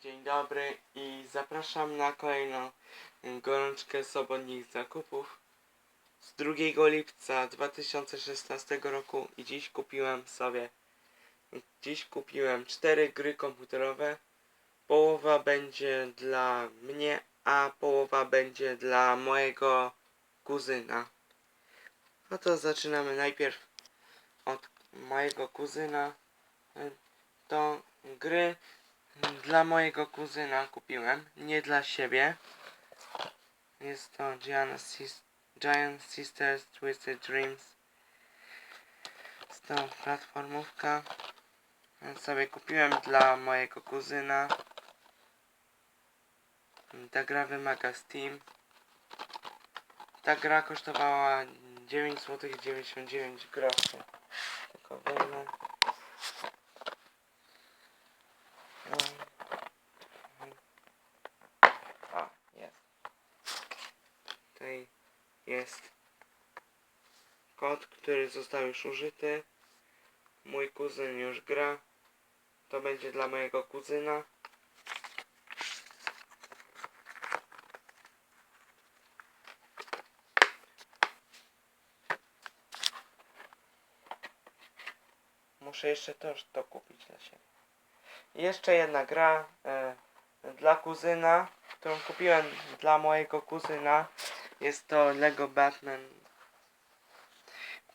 dzień dobry i zapraszam na kolejną y, gorączkę sobotnich zakupów. Z 2 lipca 2016 roku i dziś kupiłem sobie dziś kupiłem cztery gry komputerowe. Połowa będzie dla mnie a połowa będzie dla mojego kuzyna. No to zaczynamy najpierw od mojego kuzyna. Y, to gry dla mojego kuzyna kupiłem, nie dla siebie. Jest to Giant, Sis Giant Sisters Twisted Dreams. Jest to platformówka. Więc sobie kupiłem dla mojego kuzyna. Ta gra wymaga Steam. Ta gra kosztowała 9 zł 99 groszy. Tylko. A, jest. Tutaj jest kod, który został już użyty. Mój kuzyn już gra. To będzie dla mojego kuzyna. Muszę jeszcze też to kupić dla siebie. Jeszcze jedna gra e, dla kuzyna, którą kupiłem dla mojego kuzyna. Jest to Lego Batman.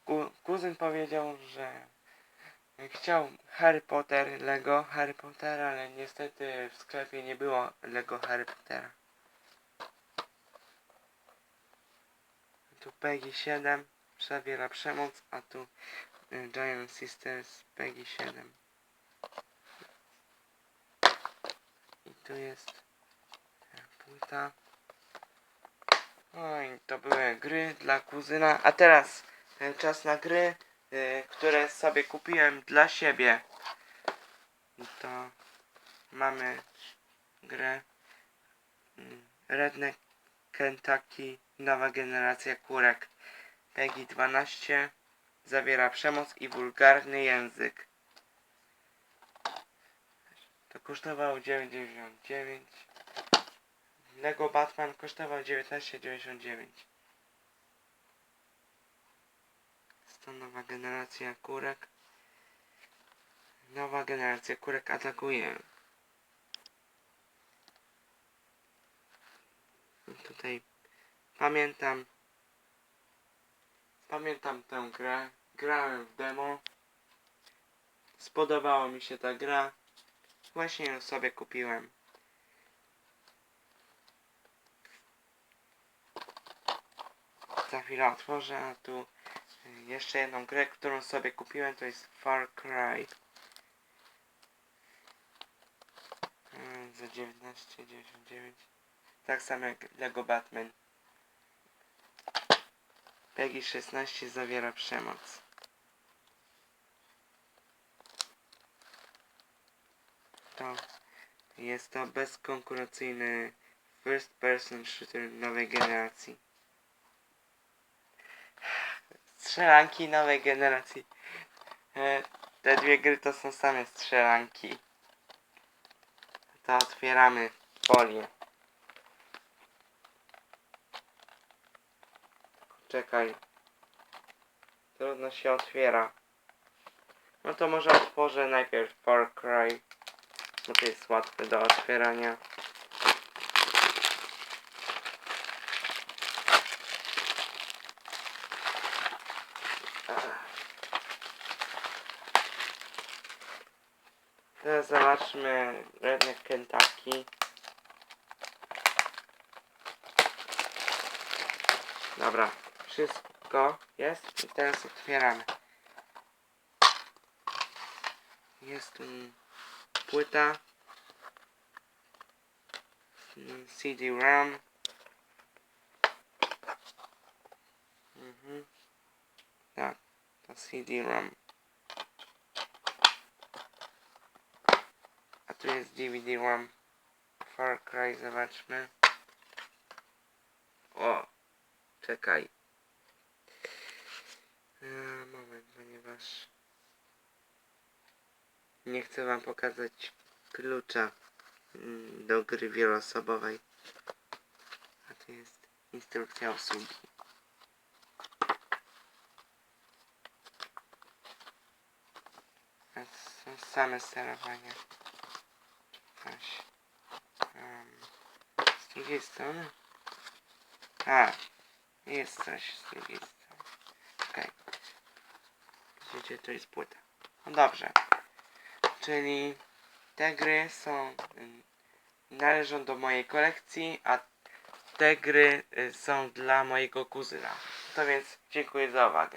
Ku, kuzyn powiedział, że chciał Harry Potter, Lego Harry Pottera, ale niestety w sklepie nie było Lego Harry Pottera. Tu Peggy 7 zawiera przemoc, a tu y, Giant Sisters Peggy 7. I tu jest ta płyta. I to były gry dla kuzyna. A teraz e, czas na gry, e, które sobie kupiłem dla siebie. To mamy grę mm, Redneck Kentucky Nowa generacja kurek. Peggy 12 zawiera przemoc i wulgarny język. To kosztowało 9,99. Lego Batman kosztował 19,99. Jest to nowa generacja kurek. Nowa generacja kurek atakuje. Tutaj pamiętam pamiętam tę grę. Grałem w demo. Spodobała mi się ta gra. Właśnie ją sobie kupiłem. Za chwilę otworzę, a tu y, jeszcze jedną grę, którą sobie kupiłem, to jest Far Cry. Y, Za 19,99. Tak samo jak Lego Batman. Peggy 16 zawiera przemoc. To jest to bezkonkurencyjny first person shooter nowej generacji. Strzelanki nowej generacji. E, Te dwie gry to są same strzelanki. To otwieramy folię. Czekaj. Trudno się otwiera. No to może otworzę najpierw Far Cry. Bo to jest łatwe do otwierania. Teraz zobaczmy Redneck Kentucky. Dobra, wszystko jest i teraz otwieramy. Jest tu płyta CD-ROM mhm. Tak, to CD-ROM a tu jest DVD-ROM Far Cry, zobaczmy o, czekaj moment, ponieważ nie chcę wam pokazać klucza mm, do gry wieloosobowej. A tu jest instrukcja obsługi. A są same sterowania. Coś. em, z drugiej strony? A, jest coś z drugiej strony. Okej. Gdzie to jest płyta? No dobrze. Czyli te gry są ym, należą do mojej kolekcji, a te gry y, są dla mojego kuzyna. To więc dziękuję za uwagę.